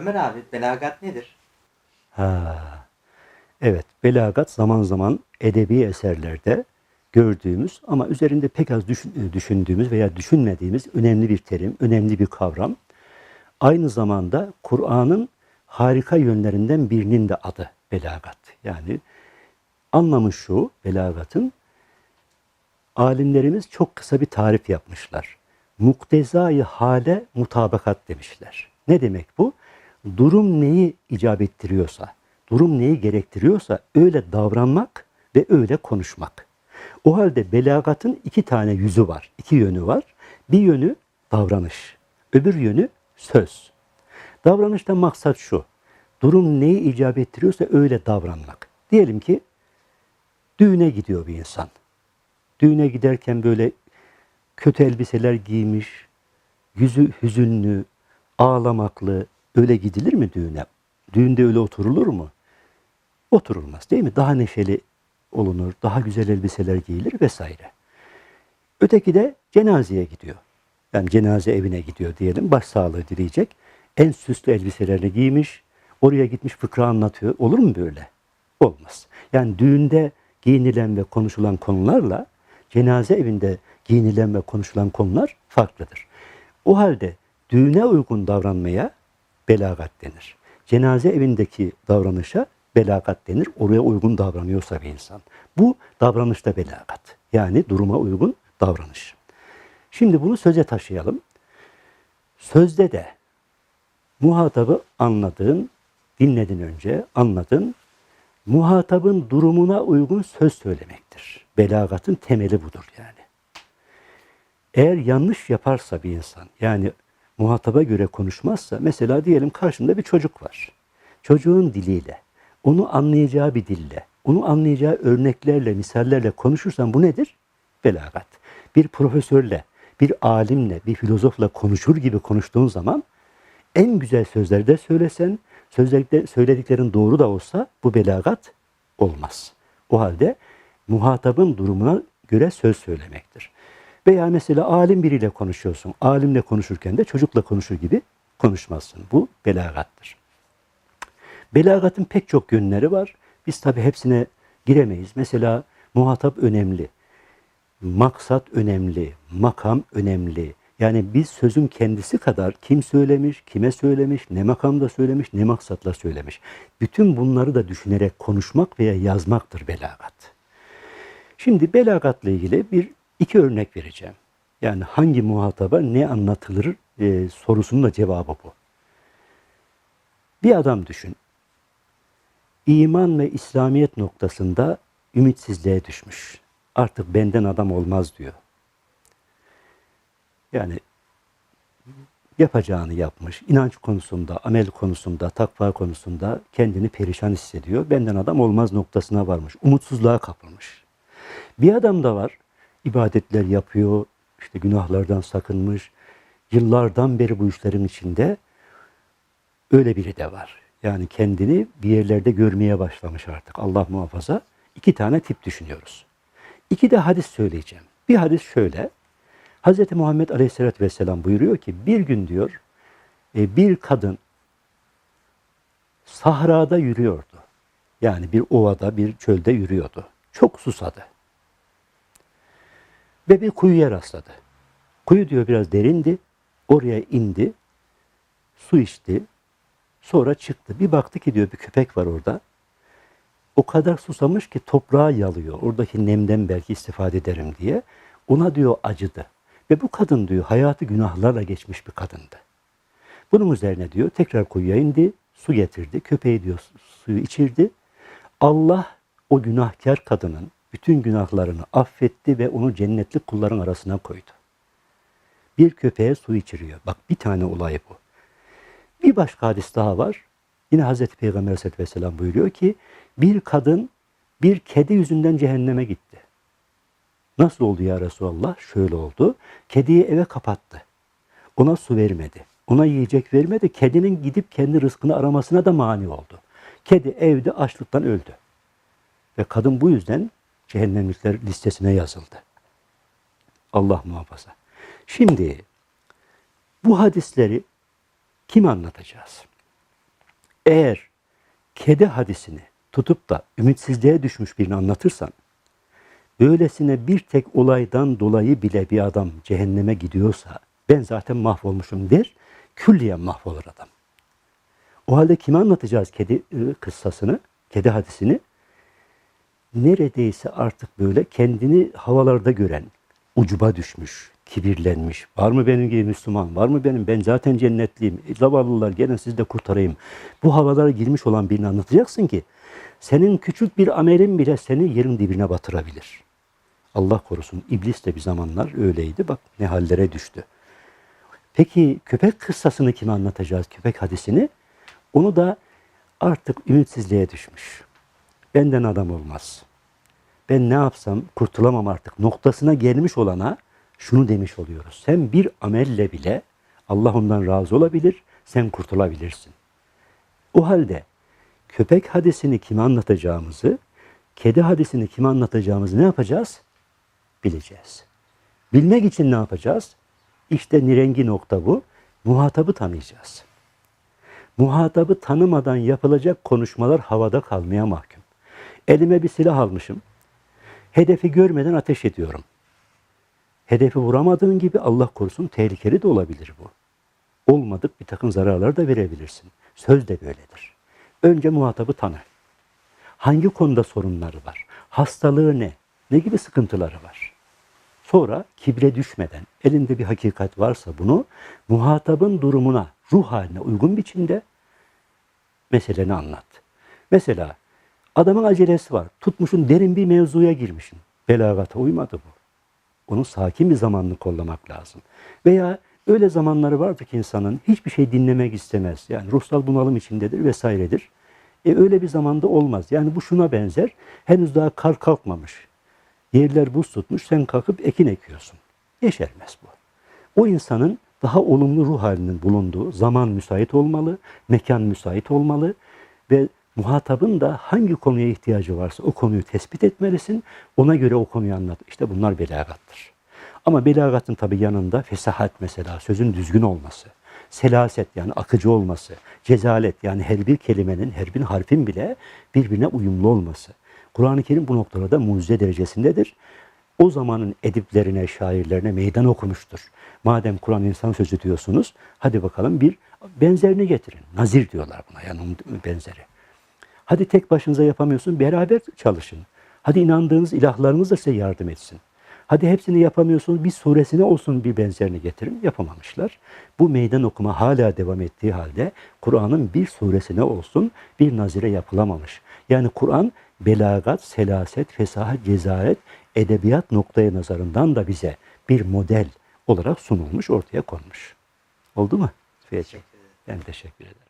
Ömer abi belagat nedir? Ha. Evet, belagat zaman zaman edebi eserlerde gördüğümüz ama üzerinde pek az düşün- düşündüğümüz veya düşünmediğimiz önemli bir terim, önemli bir kavram. Aynı zamanda Kur'an'ın harika yönlerinden birinin de adı belagat. Yani anlamı şu, belagatın alimlerimiz çok kısa bir tarif yapmışlar. Muktezai hale mutabakat demişler. Ne demek bu? Durum neyi icap ettiriyorsa, durum neyi gerektiriyorsa öyle davranmak ve öyle konuşmak. O halde belagatın iki tane yüzü var, iki yönü var. Bir yönü davranış, öbür yönü söz. Davranışta maksat şu, durum neyi icap ettiriyorsa öyle davranmak. Diyelim ki düğüne gidiyor bir insan. Düğüne giderken böyle kötü elbiseler giymiş, yüzü hüzünlü, ağlamaklı, öyle gidilir mi düğüne? Düğünde öyle oturulur mu? Oturulmaz değil mi? Daha neşeli olunur, daha güzel elbiseler giyilir vesaire. Öteki de cenazeye gidiyor. Yani cenaze evine gidiyor diyelim, başsağlığı dileyecek. En süslü elbiselerini giymiş, oraya gitmiş fıkra anlatıyor. Olur mu böyle? Olmaz. Yani düğünde giyinilen ve konuşulan konularla cenaze evinde giyinilen ve konuşulan konular farklıdır. O halde düğüne uygun davranmaya belagat denir. Cenaze evindeki davranışa belagat denir. Oraya uygun davranıyorsa bir insan. Bu davranışta belagat. Yani duruma uygun davranış. Şimdi bunu söze taşıyalım. Sözde de muhatabı anladığın, dinledin önce, anladın. Muhatabın durumuna uygun söz söylemektir. Belagatın temeli budur yani. Eğer yanlış yaparsa bir insan, yani muhataba göre konuşmazsa, mesela diyelim karşımda bir çocuk var. Çocuğun diliyle, onu anlayacağı bir dille, onu anlayacağı örneklerle, misallerle konuşursan bu nedir? Belagat. Bir profesörle, bir alimle, bir filozofla konuşur gibi konuştuğun zaman en güzel sözleri de söylesen, sözlerinde söylediklerin doğru da olsa bu belagat olmaz. O halde muhatabın durumuna göre söz söylemektir. Veya mesela alim biriyle konuşuyorsun. Alimle konuşurken de çocukla konuşur gibi konuşmazsın. Bu belagattır. Belagatın pek çok yönleri var. Biz tabi hepsine giremeyiz. Mesela muhatap önemli. Maksat önemli. Makam önemli. Yani biz sözün kendisi kadar kim söylemiş, kime söylemiş, ne makamda söylemiş, ne maksatla söylemiş. Bütün bunları da düşünerek konuşmak veya yazmaktır belagat. Şimdi belagatla ilgili bir iki örnek vereceğim. Yani hangi muhataba ne anlatılır e, sorusunun da cevabı bu. Bir adam düşün. İman ve İslamiyet noktasında ümitsizliğe düşmüş. Artık benden adam olmaz diyor. Yani yapacağını yapmış. inanç konusunda, amel konusunda, takva konusunda kendini perişan hissediyor. Benden adam olmaz noktasına varmış. Umutsuzluğa kapılmış. Bir adam da var. İbadetler yapıyor. işte günahlardan sakınmış. Yıllardan beri bu işlerin içinde öyle biri de var. Yani kendini bir yerlerde görmeye başlamış artık. Allah muhafaza. İki tane tip düşünüyoruz. İki de hadis söyleyeceğim. Bir hadis şöyle. Hz. Muhammed Aleyhisselatü Vesselam buyuruyor ki bir gün diyor e, bir kadın sahrada yürüyordu. Yani bir ovada, bir çölde yürüyordu. Çok susadı. Ve bir kuyuya rastladı. Kuyu diyor biraz derindi. Oraya indi. Su içti. Sonra çıktı. Bir baktı ki diyor bir köpek var orada. O kadar susamış ki toprağı yalıyor. Oradaki nemden belki istifade ederim diye. Ona diyor acıdı. Ve bu kadın diyor hayatı günahlarla geçmiş bir kadındı. Bunun üzerine diyor tekrar kuyuya indi, su getirdi. Köpeği diyor suyu içirdi. Allah o günahkar kadının bütün günahlarını affetti ve onu cennetli kulların arasına koydu. Bir köpeğe su içiriyor. Bak bir tane olay bu. Bir başka hadis daha var. Yine Hazreti Peygamber Aleyhisselatü Vesselam buyuruyor ki bir kadın bir kedi yüzünden cehenneme gitti. Nasıl oldu ya Resulallah? Şöyle oldu. Kediyi eve kapattı. Ona su vermedi. Ona yiyecek vermedi. Kedinin gidip kendi rızkını aramasına da mani oldu. Kedi evde açlıktan öldü. Ve kadın bu yüzden cehennemlikler listesine yazıldı. Allah muhafaza. Şimdi bu hadisleri kim anlatacağız? Eğer kedi hadisini tutup da ümitsizliğe düşmüş birini anlatırsan, böylesine bir tek olaydan dolayı bile bir adam cehenneme gidiyorsa, ben zaten mahvolmuşum der, külliyen mahvolur adam. O halde kime anlatacağız kedi e, kıssasını, kedi hadisini? Neredeyse artık böyle kendini havalarda gören, ucuba düşmüş, kibirlenmiş. Var mı benim gibi Müslüman? Var mı benim? Ben zaten cennetliyim. E, Zavallılar gelin siz de kurtarayım. Bu havalara girmiş olan birini anlatacaksın ki senin küçük bir amelin bile seni yerin dibine batırabilir. Allah korusun. İblis de bir zamanlar öyleydi. Bak ne hallere düştü. Peki köpek kıssasını kime anlatacağız? Köpek hadisini? Onu da artık ümitsizliğe düşmüş. Benden adam olmaz. Ben ne yapsam kurtulamam artık noktasına gelmiş olana şunu demiş oluyoruz. Sen bir amelle bile Allah ondan razı olabilir, sen kurtulabilirsin. O halde köpek hadisini kime anlatacağımızı, kedi hadisini kime anlatacağımızı ne yapacağız? Bileceğiz. Bilmek için ne yapacağız? İşte nirengi nokta bu. Muhatabı tanıyacağız. Muhatabı tanımadan yapılacak konuşmalar havada kalmaya mahkum. Elime bir silah almışım. Hedefi görmeden ateş ediyorum. Hedefi vuramadığın gibi Allah korusun tehlikeli de olabilir bu. Olmadık bir takım zararlar da verebilirsin. Söz de böyledir. Önce muhatabı tanı. Hangi konuda sorunları var? Hastalığı ne? Ne gibi sıkıntıları var? Sonra kibre düşmeden elinde bir hakikat varsa bunu muhatabın durumuna, ruh haline uygun biçimde meseleni anlat. Mesela adamın acelesi var. Tutmuşun derin bir mevzuya girmişsin. Belagata uymadı bu. Onun sakin bir zamanını kollamak lazım. Veya öyle zamanları vardır ki insanın hiçbir şey dinlemek istemez. Yani ruhsal bunalım içindedir vesairedir. E öyle bir zamanda olmaz. Yani bu şuna benzer. Henüz daha kar kalkmamış. Yerler buz tutmuş. Sen kalkıp ekin ekiyorsun. Yeşermez bu. O insanın daha olumlu ruh halinin bulunduğu zaman müsait olmalı, mekan müsait olmalı ve muhatabın da hangi konuya ihtiyacı varsa o konuyu tespit etmelisin. Ona göre o konuyu anlat. İşte bunlar belagattır. Ama belagatın tabi yanında fesahat mesela sözün düzgün olması, selaset yani akıcı olması, cezalet yani her bir kelimenin, her bir harfin bile birbirine uyumlu olması. Kur'an-ı Kerim bu noktada mucize derecesindedir. O zamanın ediplerine, şairlerine meydan okumuştur. Madem Kur'an insan sözü diyorsunuz, hadi bakalım bir benzerini getirin. Nazir diyorlar buna yani benzeri. Hadi tek başınıza yapamıyorsun, beraber çalışın. Hadi inandığınız ilahlarınız da size yardım etsin. Hadi hepsini yapamıyorsunuz, bir suresine olsun bir benzerini getirin. Yapamamışlar. Bu meydan okuma hala devam ettiği halde Kur'an'ın bir suresine olsun bir nazire yapılamamış. Yani Kur'an belagat, selaset, fesahat, cezaret, edebiyat noktaya nazarından da bize bir model olarak sunulmuş, ortaya konmuş. Oldu mu? Teşekkür Ben teşekkür ederim.